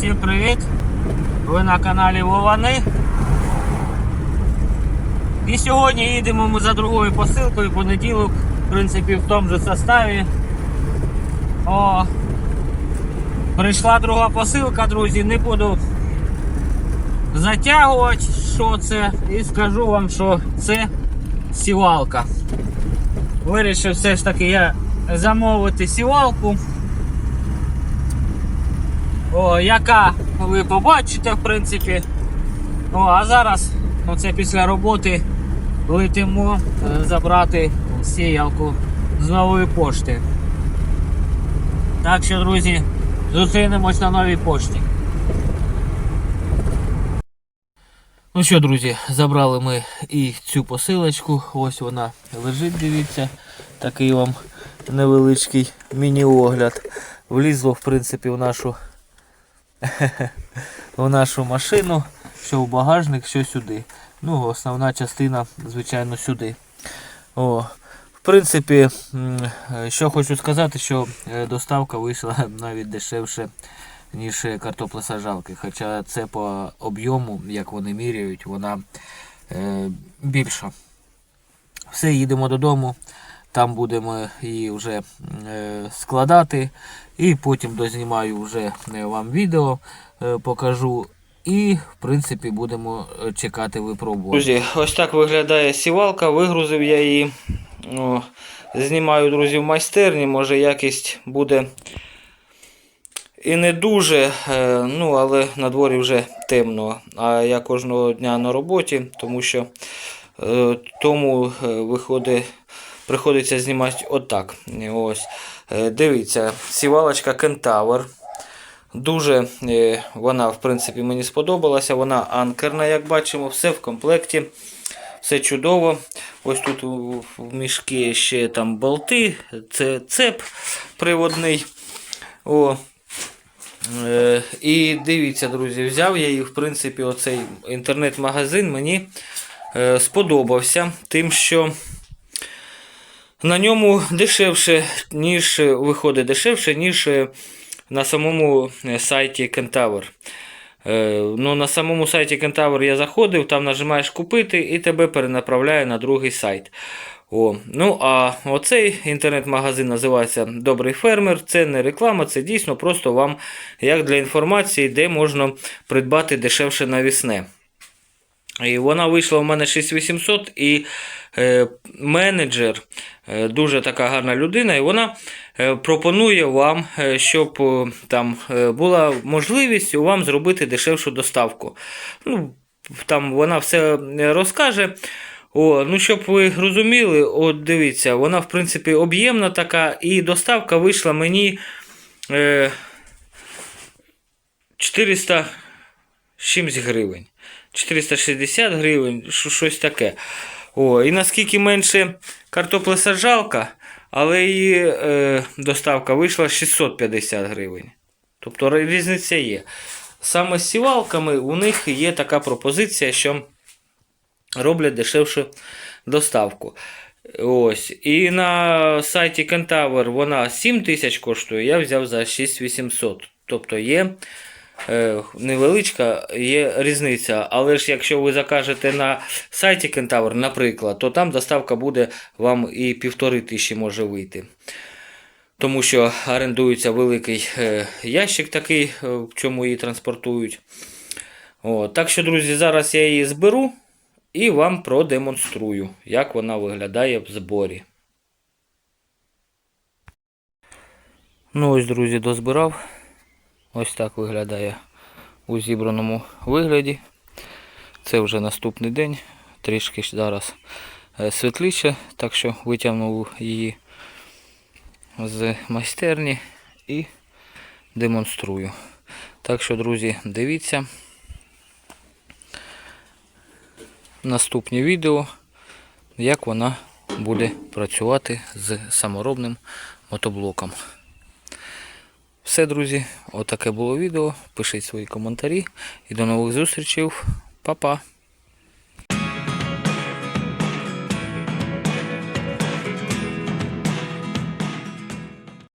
Всім привіт! Ви на каналі Вовани. І сьогодні їдемо ми за другою посилкою понеділок, в принципі, в тому же составі. О, прийшла друга посилка, друзі, не буду затягувати, що це, і скажу вам, що це сівалка. Вирішив все ж таки я замовити сівалку. О, яка ви побачите, в принципі. О, а зараз, оце після роботи, летимо е, забрати сіялку з нової пошти. Так що, друзі, зустрінемось на новій пошті. Ну що, друзі, забрали ми і цю посилочку. Ось вона лежить, дивіться. Такий вам невеличкий міні-огляд. Влізло, в принципі, в нашу в нашу машину, що в багажник, що сюди. Ну, основна частина, звичайно, сюди. О, в принципі, що хочу сказати, що е, доставка вийшла навіть дешевше, ніж картоплесаджалки. Хоча це по об'єму, як вони міряють, вона е, більша. Все, їдемо додому. Там будемо її вже е, складати. І потім дознімаю вже е, вам відео, е, покажу. І, в принципі, будемо чекати випробування. Друзі, ось так виглядає сівалка. Вигрузив я її. О, знімаю, друзі, в майстерні. Може якість буде і не дуже, ну, але на дворі вже темно. А я кожного дня на роботі, тому що тому виходить. Приходиться знімати отак. Ось. Е, Дивіться, сівалочка Кентавр. Дуже е, вона, в принципі, мені сподобалася. Вона анкерна, як бачимо, все в комплекті. Все чудово. Ось тут в мішки ще там болти, це цеп приводний. О. Е, І дивіться, друзі, взяв я її, в принципі, оцей інтернет-магазин мені е, сподобався, тим, що на ньому дешевше, ніж виходить дешевше, ніж е, на самому е, сайті. Е, Ну, на самому сайті Kentaur я заходив, там нажимаєш купити і тебе перенаправляє на другий сайт. О, ну а оцей інтернет-магазин називається Добрий фермер. Це не реклама, це дійсно просто вам як для інформації, де можна придбати дешевше навісне. І вона вийшла у мене 6800 і е, менеджер, е, дуже така гарна людина, і вона е, пропонує вам, е, щоб е, там е, була можливість у вам зробити дешевшу доставку. Ну, там вона все е, розкаже. О, ну, щоб ви розуміли, от дивіться, вона, в принципі, об'ємна така, і доставка вийшла мені е, 400 чимсь гривень. 460 гривень, що- щось таке. О, і наскільки менше картоплесаджалка, але її е, доставка вийшла 650 гривень. Тобто різниця є. Саме з сівалками у них є така пропозиція, що роблять дешевшу доставку. Ось. І на сайті Kentaur вона 7 тисяч коштує, я взяв за 6800. Тобто є невеличка є різниця. Але ж якщо ви закажете на сайті Kentaur, наприклад, то там доставка буде вам і півтори тисячі може вийти. Тому що орендується великий е, ящик такий, е, в чому її транспортують. О, так що, друзі, зараз я її зберу і вам продемонструю, як вона виглядає в зборі. Ну ось, друзі, дозбирав. Ось так виглядає у зібраному вигляді. Це вже наступний день. Трішки зараз е, світліше, так що витягнув її з майстерні і демонструю. Так що, друзі, дивіться. Наступні відео, як вона буде працювати з саморобним мотоблоком. Все, друзі, отаке було відео. Пишіть свої коментарі і до нових зустрічей. Па-па!